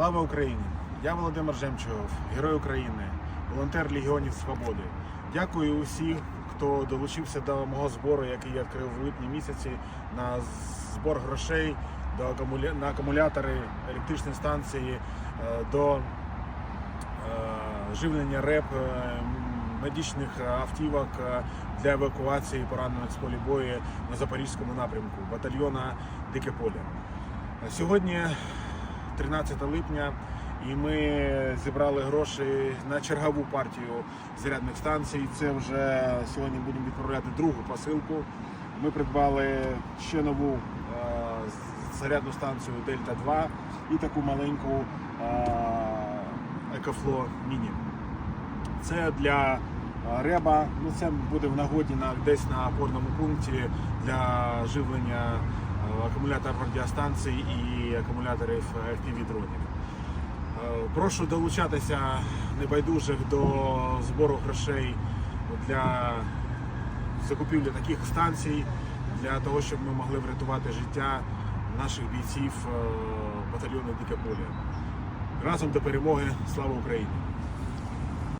Слава Україні! Я Володимир Жемчугов, Герой України, волонтер Легіонів Свободи. Дякую усім, хто долучився до мого збору, який я відкрив в липні місяці на збор грошей на акумулятори електричної станції, е, до е, живлення РЕП, е, медичних автівок для евакуації поранених з полі бою на запорізькому напрямку батальйона Дике Поле. Сьогодні 13 липня, і ми зібрали гроші на чергову партію зарядних станцій. Це вже сьогодні будемо відправляти другу посилку. Ми придбали ще нову е, зарядну станцію Дельта 2 і таку маленьку Екофло Міні. Це для е, реба. Ну це буде в нагоді на десь на опорному пункті для живлення е, акумуляторів радіостанцій і акумуляторів fpv дронів. Е, Прошу долучатися небайдужих до збору грошей для закупівлі таких станцій, для того, щоб ми могли врятувати життя наших бійців е, батальйону Дике Поле. Разом до перемоги. Слава Україні!